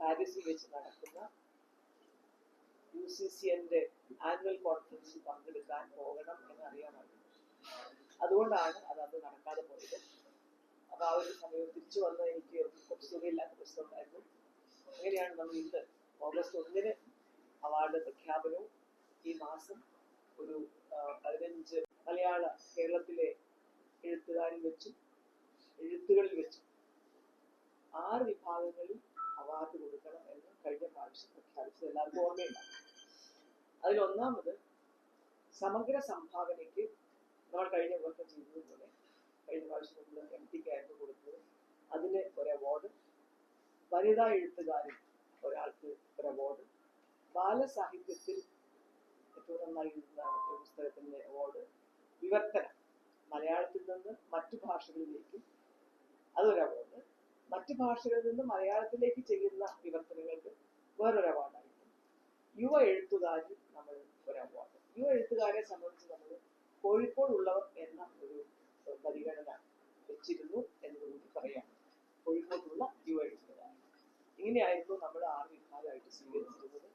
പാരീസിൽ വെച്ച് നടക്കുന്ന യു സി സി എന്റെ ആനുവൽ കോൺഫറൻസിൽ പങ്കെടുക്കാൻ പോകണം എന്ന് അറിയാമായിരുന്നു അതുകൊണ്ടാണ് അത് അന്ന് നടക്കാതെ പോയത്. അപ്പൊ ആ ഒരു സമയം തിരിച്ചു വന്ന എനിക്ക് കുറച്ച് സുഖമില്ലാത്ത പ്രശ്നമുണ്ടായിരുന്നു അങ്ങനെയാണ് നമ്മൾ ഇന്ന് ഓഗസ്റ്റ് ഒന്നിന് അവാർഡ് പ്രഖ്യാപനവും ഈ മാസം ഒരു പതിനഞ്ച് മലയാള കേരളത്തിലെ എഴുത്തുകാരിൽ വെച്ചും എഴുത്തുകളിൽ വെച്ചും ആറ് വിഭാഗങ്ങളിൽ അവാർഡ് കൊടുക്കണം എന്ന് കഴിഞ്ഞ പ്രാവശ്യം പ്രഖ്യാപിച്ചത് എല്ലാവർക്കും ഓർമ്മയുണ്ടാകും അതിലൊന്നാമത് സമഗ്ര സംഭാവനയ്ക്ക് നമ്മൾ കഴിഞ്ഞ വർഷം ചെയ്തതുപോലെ കഴിഞ്ഞ പ്രാവശ്യം നമ്മൾ എം ടിക്കായിരുന്നു കൊടുത്തത്. അതിന് ഒരു അവാർഡ് വനിതാ എഴുത്തുകാരിൽ ഒരാൾക്ക് ഒരു അവാർഡ് ബാലസാഹിത്യത്തിൽ ഏറ്റവും നന്നായി ഒരു പുസ്തകത്തിന്റെ അവാർഡ് വിവർത്തനം മലയാളത്തിൽ നിന്ന് മറ്റു ഭാഷകളിലേക്ക് അതൊരു അവാർഡ് മറ്റു ഭാഷകളിൽ നിന്ന് മലയാളത്തിലേക്ക് ചെയ്യുന്ന വിവർത്തനങ്ങൾക്ക് വേറൊരു അവാർഡായിരിക്കും യുവ എഴുത്തുകാരിൽ നമ്മൾ ഒരു അവാർഡ് യുവ എഴുത്തുകാരെ സംബന്ധിച്ച് നമ്മൾ കോഴിക്കോടുള്ളവർ എന്ന ഒരു പരിഗണന വെച്ചിരുന്നു എന്നതുകൂടി പറയാം. കോഴിക്കോട്ടുള്ള യുവ എഴുത്തുകാർ ഇങ്ങനെയായിരുന്നു നമ്മൾ ആറ് വിഭാഗമായിട്ട് സ്വീകരിച്ചിരുന്നത്.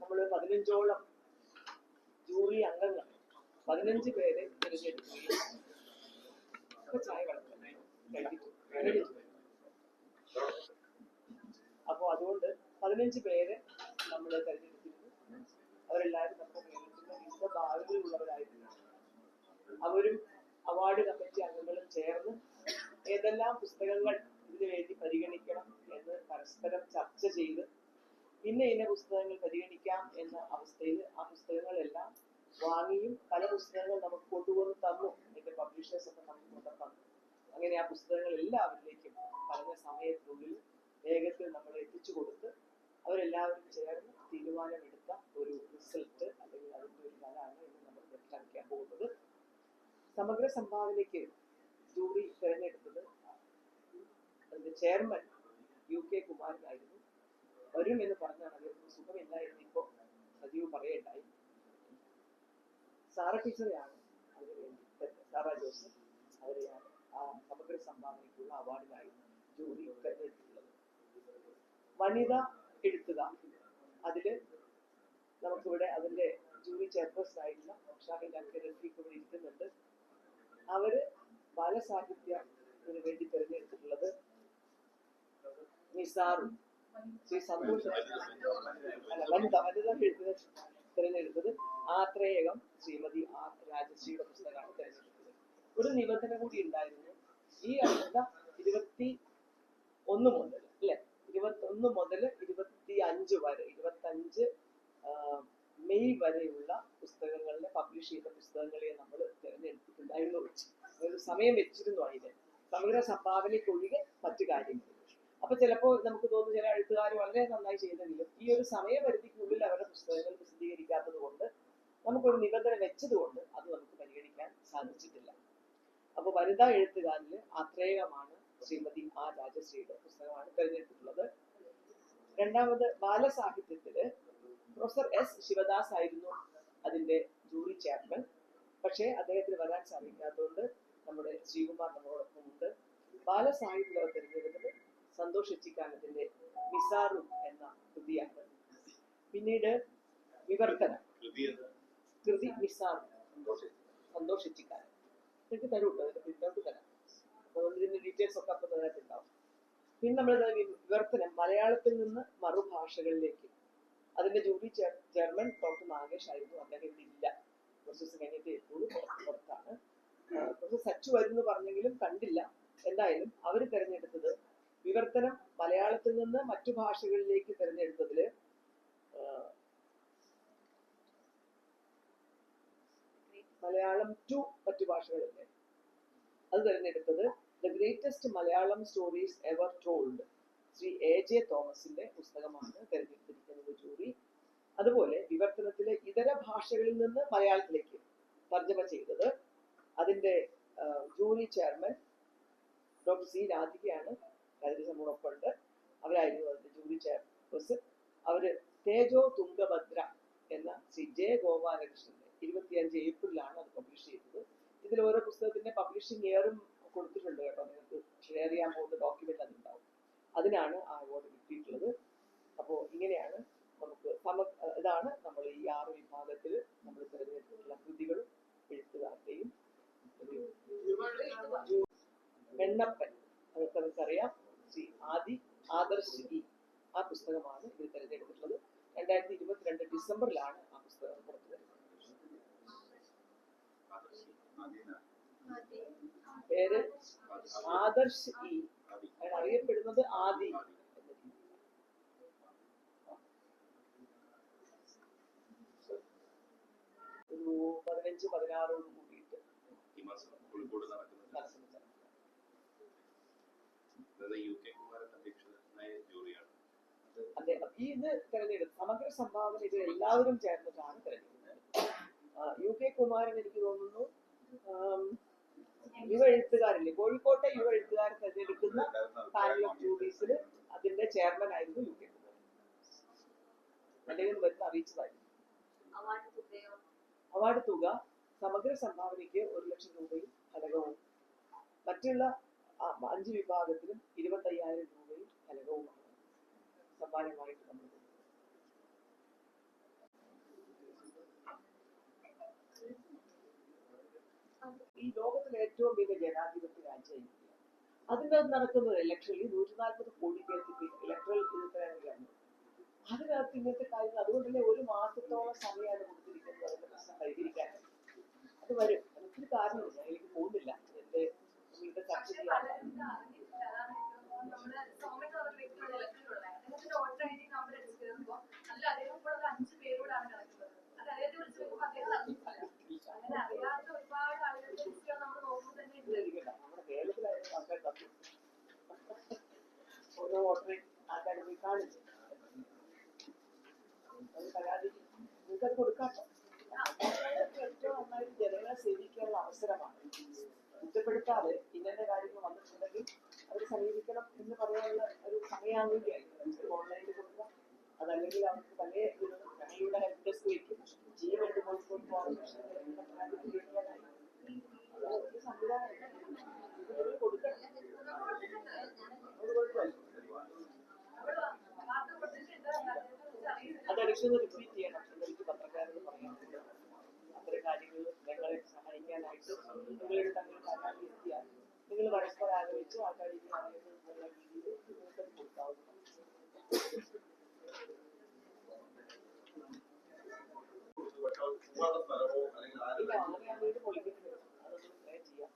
നമ്മൾ പതിനഞ്ചോളം ജൂറി അംഗങ്ങൾ പതിനഞ്ച് പേരെ തിരഞ്ഞെടുക്കുകയും ചായ കളഞ്ഞു കഴിഞ്ഞിട്ട് കഴിഞ്ഞിട്ട് അപ്പോൾ അതുകൊണ്ട് പതിനഞ്ച് പേരെ നമ്മൾ തെരഞ്ഞെടുത്തിരുന്നു അവരെല്ലാവരും നമ്മുടെ കേരളത്തിന്റെ വിവിധ ഭാഗങ്ങളിലുള്ളവരായിരുന്നു. അവരും അവാർഡ് കമ്മിറ്റി അംഗങ്ങളും ചേർന്ന് ഏതെല്ലാം പുസ്തകങ്ങൾ ഇതിനു വേണ്ടി പരിഗണിക്കണം എന്ന് പരസ്പരം ചർച്ച ചെയ്ത് ഇന്ന ഇന്ന പുസ്തകങ്ങൾ പരിഗണിക്കാം എന്ന അവസ്ഥയിൽ ആ പുസ്തകങ്ങളെല്ലാം വാങ്ങിയും പല പുസ്തകങ്ങൾ നമുക്ക് കൊണ്ടുവന്ന് തന്നു എന്റെ പബ്ലിഷേഴ്സ് ഒക്കെ നമുക്ക് കൊണ്ടു തന്നു. അങ്ങനെ ആ പുസ്തകങ്ങൾ എല്ലാവരിലേക്കും പറഞ്ഞ സമയത്തിനുള്ളിൽ വേഗത്തിൽ നമ്മൾ എത്തിച്ചു കൊടുത്ത് അവരെല്ലാവരും ചേർന്ന് തീരുമാനമെടുത്ത ഒരു റിസൾട്ട് അല്ലെങ്കിൽ അതിന്റെ ഒരു ഫലമാണ് ഇന്ന് നമ്മൾ പ്രഖ്യാപിക്കാൻ പോകുന്നത്. സമഗ്ര സംഭാവനയ്ക്ക് ജൂറി തിരഞ്ഞെടുത്തത് അതിന്റെ ചെയർമാൻ യു കെ കുമാരനായിരുന്നു. വരും എന്ന് പറഞ്ഞാണ് അദ്ദേഹത്തിന് സുഖമില്ല എന്ന് ഇപ്പോൾ സജീവ് പറയണ്ടായി സാറ ടീച്ചറെയാണ് അതിനു വേണ്ടി തെര- സാറ ജോസഫ് അവരെയാണ് ആ സമഗ്ര സംഭാവനയ്ക്കുള്ള അവാർഡിനായി ജൂറി തെരഞ്ഞെടുത്തിട്ടുള്ളത്. വനിത എഴുത്തുകാർ അതിൽ നമുക്കിവിടെ അതിന്റെ ജൂറി ചെയർപേഴ്സൺ ആയിട്ടുള്ള ഷാഹിൻ അബ്ദുൽ റഫീഖ് ഇരിക്കുന്നുണ്ട്. അവർ ബാലസാഹിത്യത്തിന് വേണ്ടി തിരഞ്ഞെടുത്തിട്ടുള്ളത് നിസാറും. ശ്രീ സന്തോഷ് അല്ല തിരഞ്ഞെടുത്തത് ആത്രേയകം ശ്രീമതി ആർ രാജശ്രീയുടെ പുസ്തകമാണ് തിരഞ്ഞെടുത്തത്. ഒരു നിബന്ധന കൂടി ഉണ്ടായിരുന്നു. ഈ അടുത്ത ഇരുപത്തി ഒന്ന് മുതൽ അല്ലെ ഇരുപത്തി ഒന്ന് മുതൽ ഇരുപത്തി അഞ്ച് വരെ ഇരുപത്തി അഞ്ച് മെയ് വരെയുള്ള പുസ്തകങ്ങളിലെ പബ്ലിഷ് ചെയ്ത പുസ്തകങ്ങളെ നമ്മൾ തിരഞ്ഞെടുത്തിട്ടുണ്ടായിരുന്നു ഒരു സമയം വെച്ചിരുന്നു അതിന്. സമഗ്ര സംഭാവനയ്ക്കൊഴികെ മറ്റു കാര്യങ്ങൾ അപ്പൊ ചിലപ്പോൾ നമുക്ക് തോന്നുന്നു ചില എഴുത്തുകാർ വളരെ നന്നായി ചെയ്തെങ്കിലും ഈ ഒരു സമയപരിധിക്കുള്ളിൽ അവരുടെ പുസ്തകങ്ങൾ പ്രസിദ്ധീകരിക്കാത്തത് കൊണ്ട് നമുക്കൊരു നിബന്ധന വെച്ചതുകൊണ്ട് അത് നമുക്ക് പരിഗണിക്കാൻ സാധിച്ചിട്ടില്ല. അപ്പൊ വനിതാ എഴുത്തുകാരിൽ ആത്രേയമാണ് ശ്രീമതി ആ രാജശ്രീയുടെ പുസ്തകമാണ് തിരഞ്ഞെടുത്തിട്ടുള്ളത്. രണ്ടാമത് ബാലസാഹിത്യത്തിൽ പ്രൊഫസർ എസ് ശിവദാസ് ആയിരുന്നു അതിന്റെ ജൂറി ചെയർമാൻ. പക്ഷേ അദ്ദേഹത്തിന് വരാൻ സാധിക്കാത്തതുകൊണ്ട് നമ്മുടെ ശ്രീകുമാർ നമ്മളോടൊപ്പം ഉണ്ട്. ബാലസാഹിത്യ തിരഞ്ഞെടുത്തത് സന്തോഷ് എച്ചിക്കാനത്തിന്റെ മിസാറു എന്ന കൃതിയാണ്. പിന്നീട് വിവർത്തനം. കൃതി മിസാറു സന്തോഷ് എച്ചിക്കാനൻ. എനിക്ക് തരൂട്ടോ? അതിന്റെ പ്രിന്റൗട്ട് തരാം. അതുകൊണ്ട് ഇതിന്റെ ഡീറ്റെയിൽസ് ഒക്കെ അപ്പം അതിനകത്ത് ഉണ്ടാവും. പിന്നെ നമ്മൾ വിവർത്തനം മലയാളത്തിൽ നിന്ന് മറുഭാഷകളിലേക്ക്. അതിന്റെ ജോലി ജർമ്മൻ ഡോക്ടർ നാഗേഷ് ആയിരുന്നു. അദ്ദേഹം ഇവിടെ ഇല്ല. ദിവസം കഴിഞ്ഞിട്ട് എപ്പോഴും പുറത്ത് പുറത്താണ് പ്രൊഫസർ സച്ചു വരുന്നു പറഞ്ഞെങ്കിലും കണ്ടില്ല. എന്തായാലും അവർ തിരഞ്ഞെടുത്തത് വിവർത്തനം മലയാളത്തിൽ നിന്ന് മറ്റു ഭാഷകളിലേക്ക് തിരഞ്ഞെടുത്തതിൽ ആ, മലയാളം ടു മറ്റു ഭാഷകളില്ലേ അത് തിരഞ്ഞെടുത്തത് the greatest Malayalam stories ever told Shri A J തോമസിന്റെ പുസ്തകമാണ് തെരഞ്ഞെടുത്തിരിക്കുന്നത് ജൂറി. അതുപോലെ വിവർത്തനത്തിലെ ഇതര ഭാഷകളിൽ നിന്ന് മലയാളത്തിലേക്ക് തർജമ ചെയ്തത് അതിന്റെ ജൂറി ചെയർമാൻ ഡോക്ടർ സി രാധികയാണ്. രാധിക നമ്മോടൊപ്പം അവരായിരുന്നു അതിന്റെ ജൂറി ചെയർപേഴ്സൺ. അവർ തേജോ തുംഗഭദ്ര എന്ന ശ്രീ ജെ ഗോപാലകൃഷ്ണന്റെ ഇരുപത്തിയഞ്ച് ഏപ്രിലാണ് അത് പബ്ലിഷ് ചെയ്തത്. ഇതിൽ ഓരോ പുസ്തകത്തിന്റെ പബ്ലിഷിംഗ് ഇയറും കൊടുത്തിട്ടുണ്ട് കേട്ടോ. നിങ്ങൾക്ക് ഷെയർ ചെയ്യാൻ പോകുന്ന ഡോക്യുമെന്റ് അതുണ്ടാവും അതിനാണ് ആ അവാർഡ് കിട്ടിയിട്ടുള്ളത്. അപ്പോൾ ഇങ്ങനെയാണ് നമുക്ക് സമ ഇതാണ് നമ്മൾ ഈ ആറ് വിഭാഗത്തിൽ നമ്മൾ തിരഞ്ഞെടുത്തിട്ടുള്ള കൃതികളും എഴുത്തുകാരുടെയും വെണ്ണപ്പൻ അതൊക്കെ നമുക്കറിയാം. ശ്രീ ആദി ആദർശ് ഇ. ആ പുസ്തകമാണ് ഇതിൽ തിരഞ്ഞെടുത്തിട്ടുള്ളത്. രണ്ടായിരത്തി ഇരുപത്തിരണ്ട് ഡിസംബറിലാണ് ആ പുസ്തകം പുറത്തു വരുന്നത് പേര് ആദർശ് ഇ. അയാൾ അറിയപ്പെടുന്നത് ആദി. പതിനഞ്ച് പതിനാറോട് കൂടിയിട്ട്. അതെ ഈ ഇത് തെരഞ്ഞെടുപ്പ് സമഗ്ര സംഭാവന ഇത് എല്ലാവരും ചേർന്നിട്ടാണ് തെരഞ്ഞെടുക്കുന്നത്. യു കെ കുമാരൻ എനിക്ക് തോന്നുന്നു യുവ എഴുത്തുകാരില്ലേ കോഴിക്കോട്ടെ യുവ എഴുത്തുകാർ തെരഞ്ഞെടുക്കുന്ന പാനൽ ഓഫ് ജൂറീസിൽ അതിന്റെ ചെയർമാൻ ആയിരുന്നു യു കെ. കുമാരൻ അല്ലെങ്കിൽ വരുന്ന അറിയിച്ചതായിരുന്നു അവാർഡ് തുക സമഗ്ര സംഭാവനയ്ക്ക് ഒരു ലക്ഷം രൂപയും ഫലകവും മറ്റുള്ള അഞ്ച് വിഭാഗത്തിലും ഇരുപത്തയ്യായിരം രൂപയും ഫലകവുമാണ് സമ്മാനമായിട്ട് നമ്മൾ ഈ ലോകത്തിലെ ഏറ്റവും വലിയ ജനാധിപത്യ രാജ്യം ഇന്ത്യ. അതിനകത്ത് നടക്കുന്ന ഇലക്ഷനിൽ നൂറ്റി നാൽപ്പത് കോടി പേർക്ക് ഇലക്ട്രൽ ഇത് തരാനാണ് അതിനകത്ത് ഇങ്ങനത്തെ കാര്യങ്ങൾ അതുകൊണ്ടല്ലേ ഒരു മാസത്തോളം സമയമാണ് കൊടുത്തിരിക്കുന്നത്. അതിന്റെ പ്രശ്നം പരിഹരിക്കാൻ. അത് വരും. ഒത്തിരി കാരണമുണ്ട് എനിക്ക് പോകുന്നില്ല. അതല്ലെങ്കിൽ അവർക്ക് പല ഞങ്ങളുടെ ഹെൽപ്പ് ഡെസ്ക് വയ്ക്കും ജീവൻ രണ്ട് കോഴിക്കോട് പോകാൻ ഒരു സംവിധാനം ഇത് നിങ്ങൾ കൊടുക്കണം അത് കുഴപ്പമില്ല അത് ഇടയ്ക്കൊന്ന് റിപ്പീറ്റ് ചെയ്യണം എന്നെനിക്ക് പത്രക്കാരോട് പറയാനുണ്ട് അത്തരം കാര്യങ്ങൾ ഞങ്ങളെ സഹായിക്കാനായിട്ട് നിങ്ങളുടെ തമ്മിൽ പരാതി എത്തിയാൽ നിങ്ങൾ പരസ്പരം ആലോചിച്ച് ആ കാര്യങ്ങൾ അറിയുന്നത് എന്നുള്ള രീതിയിൽ നിങ്ങൾക്ക് അത് കൊടുക്കാവുന്നതാണ് ഇല്ല അങ്ങനെ ആ വീട് പൊളിക്കുന്നത് അതൊന്നും ട്രൈ ചെയ്യാം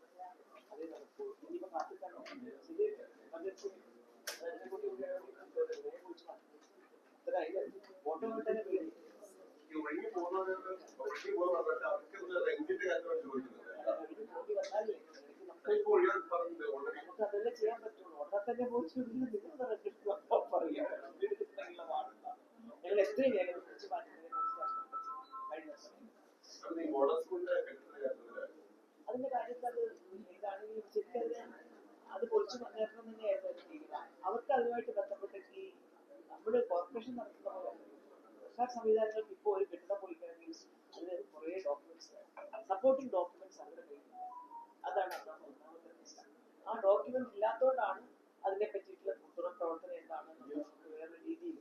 അതേ നടക്കൂ ഇനിയിപ്പോ കാത്തിക്കാണോ ഇത് എമർജൻസി കുട്ടി കുറിച്ച് അത്ര അതിന് ഫോട്ടോ കിട്ടാൻ പേടി ഇത് പോയി വന്നാലേ ഇടയ്ക്ക് നമുക്ക് നമുക്ക് അതല്ലേ ചെയ്യാൻ പറ്റുള്ളൂ ഉടനെ തന്നെ പോയിട്ട് നിങ്ങൾ പറയാം വീട്ടിലുള്ള പാടില്ല ഞങ്ങൾ എത്രയും വേഗം കുറിച്ച് മാറ്റുന്നതിനെ കുറിച്ച് കഴിഞ്ഞ സമയം അതിന്റെ കാര്യത്തിൽ അത് ഇതാണെങ്കിൽ ശരിക്കും അതിന് അത് പൊളിച്ചു നേരണം തന്നെയായിരുന്നു അതിന്റെ തീരുമാനം അവർക്ക് അതുമായിട്ട് ബന്ധപ്പെട്ട് ഈ നമ്മുടെ കോർപ്പറേഷൻ നടത്തുന്ന സർക്കാർ സംവിധാനങ്ങൾക്ക് ഇപ്പോൾ ഒരു കെട്ടിടം പൊളിക്കണമെങ്കിൽ അതിന് കുറേ ഡോക്യുമെന്റ്സ് സപ്പോർട്ടിംഗ് ഡോക്യുമെന്റ്സ് അവരുടെ കയ്യിലുണ്ട് അതാണ് ഒന്നാമത്തെ ഒന്നാമത്തെ പ്രശ്നം. ആ ഡോക്യുമെന്റ് ഇല്ലാത്തതുകൊണ്ടാണ് അതിനെ പറ്റിയിട്ടുള്ള തുടർ പ്രവർത്തനം നമുക്ക് വേറെ രീതിയിൽ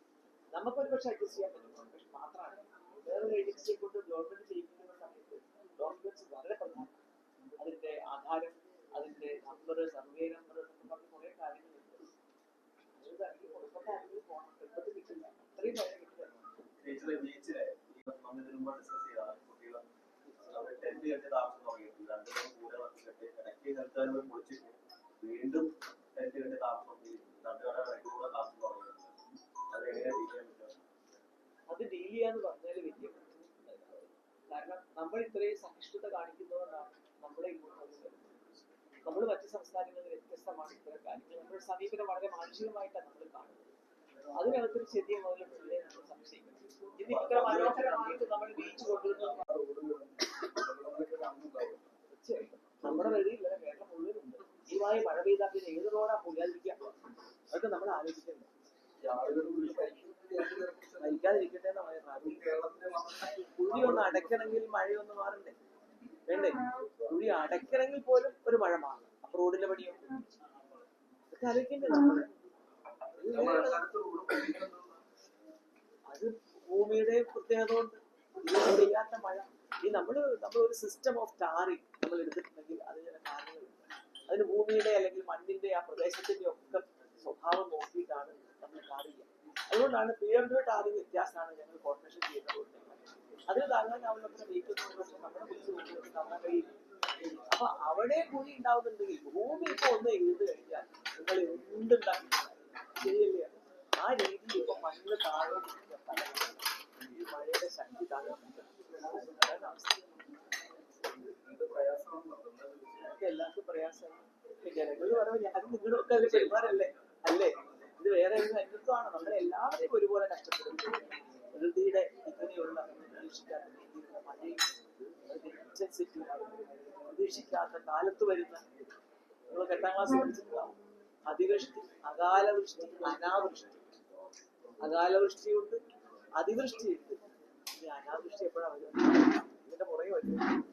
നമുക്കൊരു പക്ഷെ അഡ്ജസ്റ്റ് ചെയ്യാൻ പറ്റും. കോർപ്പറേഷൻ മാത്രമാണ് വേറൊരു ഏജൻസിയെ കൊണ്ട് ഗവൺമെന്റ് ചെയ്യിപ്പിക്കുന്ന സമയത്ത് ഡോക്യുമെന്റ്സ് വളരെ പ്രധാനമാണ്. അതിന്റെ ആധാരം അതിന്റെ നമ്പർ സർവേ നമ്പർ എന്നൊക്കെ പറഞ്ഞ് കുറെ കാര്യങ്ങളുണ്ട് അത് തനിക്ക് കൊടുക്കേണ്ട ആരെങ്കിലും പോകണം എളുപ്പത്തിൽ കിട്ടില്ല അത്രയും കാര്യം കിട്ടില്ല ടീച്ചറെ ബീച്ചിലെ ഈ നമ്മൾ ഇതിനു മുമ്പ് ഡിസ്കസ് ചെയ്ത കുട്ടികൾ അവിടെ ടെന്റ് കെട്ടി താമസം തുടങ്ങിയിട്ടുണ്ട് രണ്ടു മൂന്ന് കൂടെ കെട്ടി ഇടയ്ക്ക് നൽകാൻ പൊളിച്ചിട്ട് വീണ്ടും ടെന്റ് കെട്ടി താമസം ഈ രണ്ടുകട ഇടയ്ക്ക് കൂടെ താമസം തുടങ്ങിയിട്ടുണ്ട് അത് എങ്ങനെയാ ചെയ്യാൻ പറ്റുക അത് ഡീൽ ചെയ്യാന്ന് പറഞ്ഞാൽ വലിയ ബുദ്ധിമുട്ടുണ്ടായിരുന്നു. കാരണം നമ്മൾ ഇത്രയും സഹിഷ്ണുത കാണിക്കുന്നതുകൊണ്ടാണ് നമ്മളെ ഇങ്ങോട്ട് കൊണ്ടുവരുന്നത് നമ്മൾ മറ്റു സംസ്ഥാനങ്ങളിൽ വ്യത്യസ്തമാണ് ഇത്തരം കാര്യങ്ങൾ. നമ്മുടെ സമീപനം വളരെ മാനുഷികമായിട്ടാണ് നമ്മൾ കാണുന്നത്. അതിനകത്തൊരു ചെറിയ മുതലുണ്ടല്ലേ നമ്മൾ സംശയിക്കണം. ഇത് ഇത്ര മനോഹരമായിട്ട് നമ്മൾ ബീച്ച് തീർച്ചയായിട്ടും നമ്മുടെ വഴിയില്ല കേരളം മുഴുവനുണ്ട്. ഇതുമായി മഴ പെയ്താൽ പിന്നെ ഏത് റോഡാ പോകാതിരിക്കുക അതൊക്കെ നമ്മൾ ആലോചിക്കേണ്ടത്. മരിക്കാതിരിക്കട്ടെ എന്നാ പറയുന്നത്. ഒന്ന് അടയ്ക്കണമെങ്കിൽ മഴയൊന്ന് മാറണ്ടേ? വേണ്ടേ കുഴി അടയ്ക്കണമെങ്കിൽ പോലും ഒരു മഴ മാറണം അപ്പൊ റോഡിന്റെ പണിയോ അത് ഭൂമിയുടെ പ്രത്യേകത കൊണ്ട് ചെയ്യാത്ത മഴ. ഈ നമ്മൾ നമ്മൾ ഒരു സിസ്റ്റം ഓഫ് ടാറിങ് നമ്മൾ എടുത്തിട്ടുണ്ടെങ്കിൽ അത് ചില കാരണങ്ങളുണ്ട്. അതിന് ഭൂമിയുടെ അല്ലെങ്കിൽ മണ്ണിന്റെ ആ പ്രദേശത്തിന്റെ ഒക്കെ സ്വഭാവം നോക്കിയിട്ടാണ് നമ്മൾ ടാർ അതുകൊണ്ടാണ് പി എം ടാറിങ് വ്യത്യാസമാണ് ഞങ്ങൾ കോർപ്പറേഷൻ ചെയ്യുന്നത്. അതിന് താങ്ങാൻ കഴിയില്ല. അപ്പൊ അവിടെ പോയി ഉണ്ടാവുന്നുണ്ടെങ്കിൽ ഭൂമി ഇപ്പൊ ഒന്ന് എഴുതി കഴിഞ്ഞാൽ നിങ്ങൾ എന്തുണ്ടാക്കി ശരിയല്ലേ? ആ രീതി ഇപ്പൊ മണ്ണ് താഴെ മഴയുടെ ശക്തി താഴെ എല്ലാവർക്കും പ്രയാസമാണ്. ജനങ്ങൾ പറയുമ്പോൾ ഞാൻ നിങ്ങളൊക്കെ അത് പെരുമാറല്ലേ? അല്ലേ? ഇത് വേറെ ഒരു അന്യത്വമാണ് നമ്മളെ എല്ലാവരെയും ഒരുപോലെ കഷ്ടപ്പെടുന്നു പ്രകൃതിയുടെ ഇങ്ങനെയുള്ള പ്രതീക്ഷിക്കാത്ത രീതിയിലുള്ള കാലത്ത് വരുന്ന നമ്മൾ എട്ടാം ക്ലാസ് പഠിച്ചിട്ടുണ്ടാവും അതിവൃഷ്ടി അകാലവൃഷ്ടി അനാവൃഷ്ടി. അകാലവൃഷ്ടിയുണ്ട് അതിവൃഷ്ടിയുണ്ട്. ഇനി അനാവൃഷ്ടി എപ്പോഴാണ് വരുന്നത്? ഇതിന്റെ പുറകെ വരും.